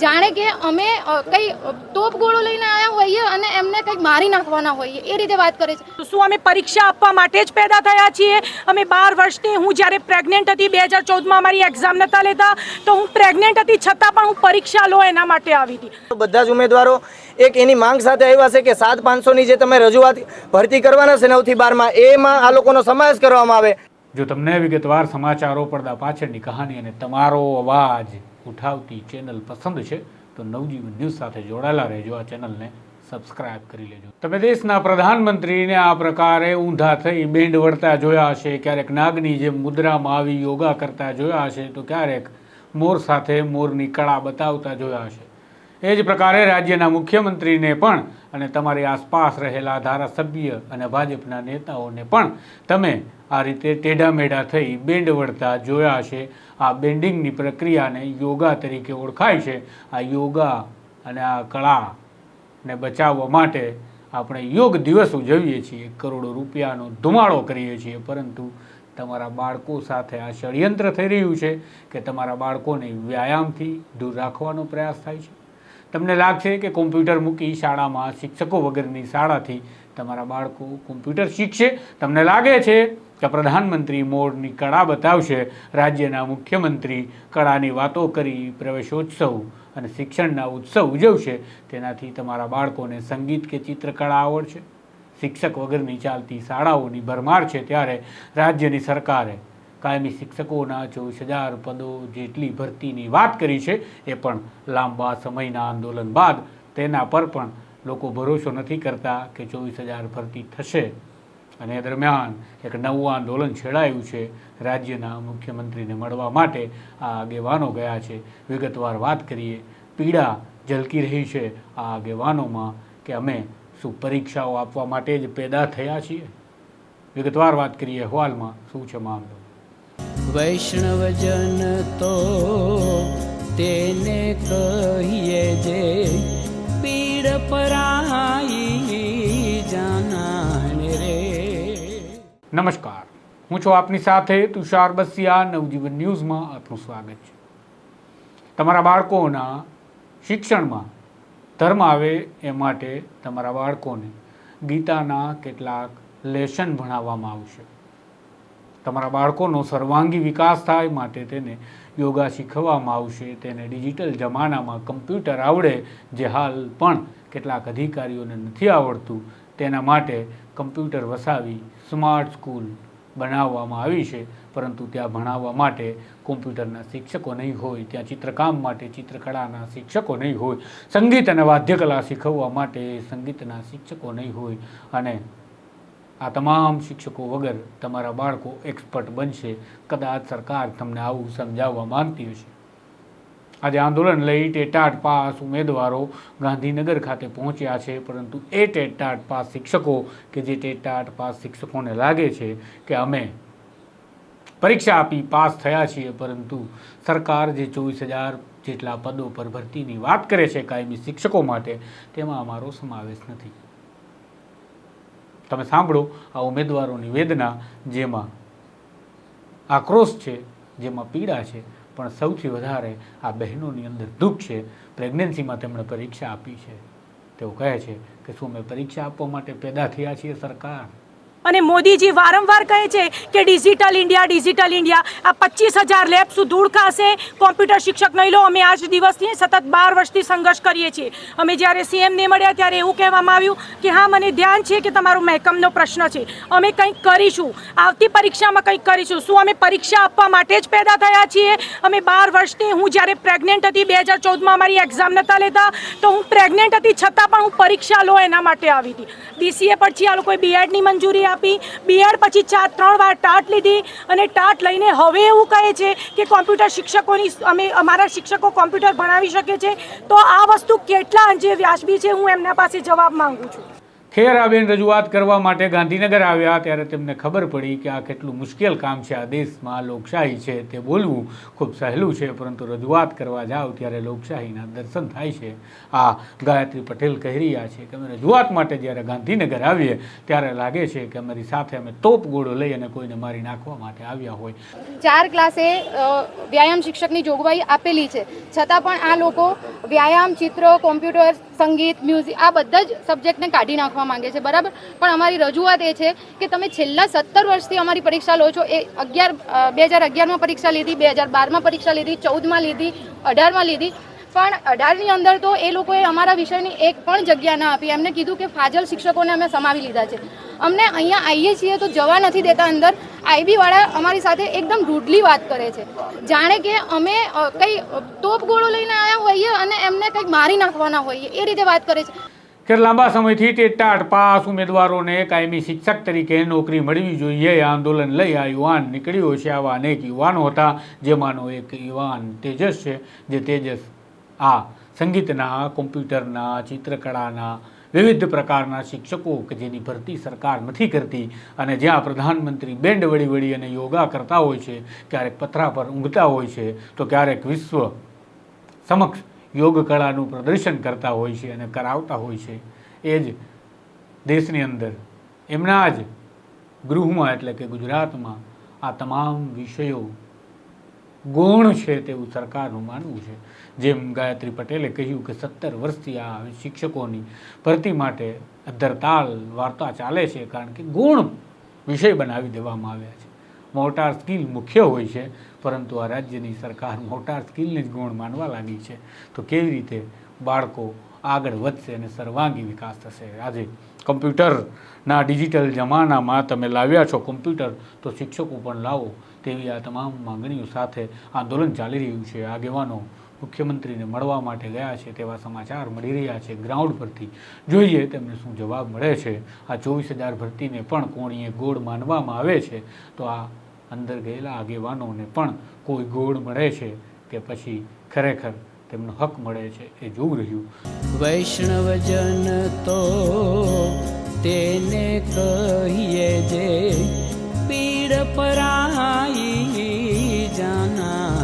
જાણે કે અમે કઈ તોપ ગોળો લઈને આવ્યા હોઈએ અને એમને કંઈક મારી નાખવાના હોઈએ એ રીતે વાત કરે છે. તો શું અમે પરીક્ષા આપવા માટે જ પેદા થયા છીએ? અમે બાર વર્ષની હું જ્યારે પ્રેગ્નેન્ટ હતી બે હજાર ચૌદમાં મારી એક્ઝામ નહોતા લેતા તો હું પ્રેગ્નેન્ટ હતી છતાં પણ હું પરીક્ષા લો એના માટે આવી હતી. બધા જ ઉમેદવારો એક એની માંગ સાથે આવ્યા છે કે સાત પાંચસોની જે તમે રજૂઆત ભરતી કરવાના છે નવથી બારમાં એમાં આ લોકોનો સમાવેશ કરવામાં આવે. જો તમને વિગતવાર સમાચારો પડદા પાછળની કહાની અને તમારો અવાજ ઉઠાવતી ચેનલ પસંદ છે, તો નવજીવન ન્યૂઝ સાથે જોડાયેલા રહેજો. આ ચેનલને સબસ્ક્રાઇબ કરી લેજો. તમે દેશના પ્રધાનમંત્રીને આ પ્રકારે ઊંધા થઈ બેન્ડ વળતા જોયા હશે, ક્યારેક નાગની જેમ મુદ્રામાં આવી યોગા કરતા જોયા હશે, તો ક્યારેક મોર સાથે મોરની કળા બતાવતા જોયા હશે. એ જ પ્રકારે રાજ્યના મુખ્યમંત્રીને પણ અને તમારી આસપાસ રહેલા ધારાસભ્ય અને ભાજપના નેતાઓને પણ તમે આ રીતે ટેઢા થઈ બેન્ડ વળતા જોયા હશે. આ બેન્ડિંગની પ્રક્રિયાને યોગા તરીકે ઓળખાય છે. આ યોગા અને આ કળાને બચાવવા માટે આપણે યોગ દિવસ ઉજવીએ છીએ. કરોડો રૂપિયાનો ધુમાડો કરીએ છીએ. પરંતુ તમારા બાળકો સાથે આ ષડયંત્ર થઈ રહ્યું છે કે તમારા બાળકોને વ્યાયામથી દૂર રાખવાનો પ્રયાસ થાય છે? તમને લાગશે કે કોમ્પ્યુટર મૂકી શાળામાં શિક્ષકો વગરની શાળાથી તમારા બાળકો કોમ્પ્યુટર શીખશે. તમને લાગે છે કે પ્રધાનમંત્રી મોરની કળા બતાવશે. રાજ્યના મુખ્યમંત્રી કળાની વાતો કરી પ્રવેશોત્સવ અને શિક્ષણના ઉત્સવ ઉજવશે. તેનાથી તમારા બાળકોને સંગીત કે ચિત્રકળા આવડશે. શિક્ષક વગરની ચાલતી શાળાઓની ભરમાર છે ત્યારે રાજ્યની સરકારે કાયમી શિક્ષકોના ચોવીસ હજાર પદો જેટલી ભરતીની વાત કરી છે, એ પણ લાંબા સમયના આંદોલન બાદ તેના પર પણ લોકો ભરોસો નથી કરતા કે ચોવીસ હજાર ભરતી થશે. અને એ દરમિયાન એક નવું આંદોલન છેડાયું છે, રાજ્યના મુખ્યમંત્રીને મળવા માટે આ આગેવાનો ગયા છે. વિગતવાર વાત કરીએ, પીડા ઝલકી રહી છે આ આગેવાનોમાં કે અમે શું પરીક્ષાઓ આપવા માટે જ પેદા થયા છીએ? વિગતવાર વાત કરીએ અહેવાલમાં શું છે મામલો? વૈષ્ણવજન તો તેને કહીએ જે પીડ પરાઈ જાનાને રે. નમસ્કાર. હું છું આપની સાથે તુષાર બસિયા, નવજીવન ન્યૂઝમાં આપનું સ્વાગત છે. તમારા બાળકોના શિક્ષણમાં ધર્મ આવે એ માટે તમારા બાળકોને ગીતાના કેટલાક લેશન ભણાવવામાં આવશે. તમારા બાળકોનો સર્વાંગી વિકાસ થાય માટે તેને યોગા શીખવવામાં આવશે, તેને ડિજિટલ જમાનામાં કમ્પ્યુટર આવડે જે હાલ પણ કેટલાક અધિકારીઓને નથી આવડતું, તેના માટે કમ્પ્યુટર વસાવી સ્માર્ટ સ્કૂલ બનાવવામાં આવી છે, પરંતુ ત્યાં ભણાવવા માટે કોમ્પ્યુટરના શિક્ષકો નહીં હોય, ત્યાં ચિત્રકામ માટે ચિત્રકળાના શિક્ષકો નહીં હોય, સંગીત અને વાદ્યકલા શીખવવા માટે સંગીતના શિક્ષકો નહીં હોય અને આ તમામ શિક્ષકો વગર તમારા બાળકો એક્સપર્ટ બનશે. કદાચ સરકાર તમને આવું સમજાવવા માંગતી હશે. આજે આંદોલન લઈ ટેટાટ પાસ ઉમેદવારો ગાંધીનગર ખાતે પહોંચ્યા છે, પરંતુ એ ટેટાટ પાસ શિક્ષકો કે જે ટેટાટ પાસ શિક્ષકોને લાગે છે કે અમે પરીક્ષા આપી પાસ થયા છીએ, પરંતુ સરકાર જે ચોવીસ હજાર જેટલા પદો પર ભરતીની વાત કરે છે કાયમી શિક્ષકો માટે, તેમાં અમારો સમાવેશ નથી. તમે સાંભળો આ ઉમેદવારોની વેદના જેમાં આક્રોશ છે, જેમાં પીડા છે, પણ સૌથી વધારે આ બહેનોની અંદર દુઃખ છે. પ્રેગ્નન્સીમાં તેમણે પરીક્ષા આપી છે. તેઓ કહે છે કે શું અમે પરીક્ષા આપવા માટે પેદા થયા છીએ સરકાર? અને મોદીજી વારંવાર કહે છે કે ડિજિટલ ઇન્ડિયા ડિજિટલ ઇન્ડિયા. આ પચીસ હજાર લેબ ધૂળ ખાશે? કોમ્પ્યુટર શિક્ષક નહીં લો, અમે આજ દિવસથી સતત બાર વર્ષથી સંઘર્ષ કરીએ છીએ. અમે જ્યારે સીએમને મળ્યા ત્યારે એવું કહેવામાં આવ્યું કે હા, મને ધ્યાન છે કે તમારો મહેકમનો પ્રશ્ન છે. અમે કંઈક કરીશું. આવતી પરીક્ષામાં કંઈક કરીશું. શું અમે પરીક્ષા આપવા માટે જ પેદા થયા છીએ? અમે બાર વર્ષથી હું જ્યારે પ્રેગ્નેન્ટ હતી, બે હજાર ચૌદમાં મારી એક્ઝામ નહોતા લેતા, તો હું પ્રેગ્નેન્ટ હતી છતાં પણ હું પરીક્ષા લો એના માટે આવી હતી. ડીસીએ પછી આ લોકોએ બીએડની મંજૂરી આપી. બીએડ પછી ચાર ત્રણ વાર ટાટ લીધી અને ટાટ લઈને હવે એવું કહે છે કે કોમ્પ્યુટર શિક્ષકોની અમે અમારા શિક્ષકો કોમ્પ્યુટર ભણાવી શકે છે. તો આ વસ્તુ કેટલા અંશે વ્યાજબી છે હું એમના પાસે જવાબ માંગુ છું. ખેર આવીને રજૂઆત કરવા માટે ગાંધીનગર આવ્યા ત્યારે તેમને ખબર પડી કે આ કેટલું મુશ્કેલ કામ છે, આ દેશમાં લોકશાહી છે તે બોલવું ખૂબ સહેલું છે, પરંતુ રજૂઆત કરવા જાઓ ત્યારે લોકશાહીના દર્શન થાય છે. આ ગાયત્રી પટેલ કહી રહ્યા છે કે અમે રજૂઆત માટે જ્યારે ગાંધીનગર આવીએ ત્યારે લાગે છે કે અમારી સાથે અમે તોપ ગોળો લઈ અને કોઈને મારી નાખવા માટે આવ્યા હોય. ચાર ક્લાસે વ્યાયામ શિક્ષકની જોગવાઈ આપેલી છે. છતાં પણ આ લોકો વ્યાયામ, ચિત્ર, કોમ્પ્યુટર સંગીત મ્યુઝિક આ બધા જ સબ્જેક્ટને કાઢી નાખવા માંગે છે, બરાબર? પણ અમારી રજૂઆત એ છે કે તમે છેલ્લા સત્તર વર્ષથી અમારી પરીક્ષા લો છો. એ અગિયાર બે હજાર અગિયારમાં પરીક્ષા લીધી, બે હજાર બારમાં પરીક્ષા લીધી, ચૌદમાં લીધી, અઢારમાં લીધી. પણ અઢારની અંદર તો એ લોકોએ અમારા વિષયની એક પણ જગ્યા ના આપી. એમને કીધું કે ફાજલ શિક્ષકોને અમે સમાવી લીધા છે. અમને અહીંયા આવીએ છીએ તો જવા નથી દેતા અંદર. આઈબી વાળા અમારી સાથે એકદમ રૂડલી વાત કરે છે. જાણે કે અમે કંઈ તોપ ગોળો લઈને આવ્યા હોઈએ અને એમને કંઈક મારી નાખવાના હોઈએ. એ રીતે વાત કરે છે. કે લાંબા સમયથી ટેટાટ પાસ ઉમેદવારોને કાયમી શિક્ષક તરીકે નોકરી મળવી જોઈએ. આંદોલન લઈ આ યુવાન નીકળ્યો છે. આવા અનેક યુવાનો હતા, જેમાંનો એક યુવાન તેજસ છે, જે તેજસ આ સંગીતના, કોમ્પ્યુટરના, ચિત્રકળાના વિવિધ પ્રકારના શિક્ષકો કે જેની ભરતી સરકાર નથી કરતી અને જ્યાં પ્રધાનમંત્રી બેન્ડ વળી વળી અને યોગા કરતા હોય છે, ક્યારેક પથરા પર ઊંઘતા હોય છે, તો ક્યારેક વિશ્વ સમક્ષ યોગ કળાનું પ્રદર્શન કરતા હોય છે અને કરાવતા હોય છે. એ જ દેશની અંદર, એમના જ ગૃહમાં એટલે કે ગુજરાતમાં આ તમામ વિષયો ગૌણ છે તેવું સરકારનું માનવું છે. જેમ ગાયત્રી પટેલે કહ્યું કે સત્તર વર્ષથી આ શિક્ષકોની ભરતી માટે અધ્ધરતાલ વાર્તા ચાલે છે કારણ કે ગુણ વિષય બનાવી દેવામાં આવ્યા છે. મોટાર સ્કિલ મુખ્ય હોય છે, પરંતુ આ રાજ્યની સરકાર મોટાર સ્કિલને જ ગુણ માનવા લાગી છે. તો કેવી રીતે બાળકો આગળ વધશે અને સર્વાંગી વિકાસ થશે. આજે કમ્પ્યુટરના ડિજિટલ જમાનામાં તમે લાવ્યા છો કોમ્પ્યુટર, તો શિક્ષકો પણ લાવો તેવી આ તમામ માંગણીઓ સાથે આંદોલન ચાલી રહ્યું છે. આગેવાનો મુખ્યમંત્રીને મળવા માટે ગયા છે તેવા સમાચાર મળી રહ્યા છે. ગ્રાઉન્ડ પરથી જોઈએ તેમને શું જવાબ મળે છે. આ ચોવીસ હજાર ભરતીને પણ કોણીએ ગોળ માનવામાં આવે છે, તો આ અંદર ગયેલા આગેવાનોને પણ કોઈ ગોળ મળે છે કે પછી ખરેખર તેમનો હક મળે છે એ જોવું રહ્યું. વૈષ્ણવજન તો તેને કહીએ જે પીડ પરાઈ જાના.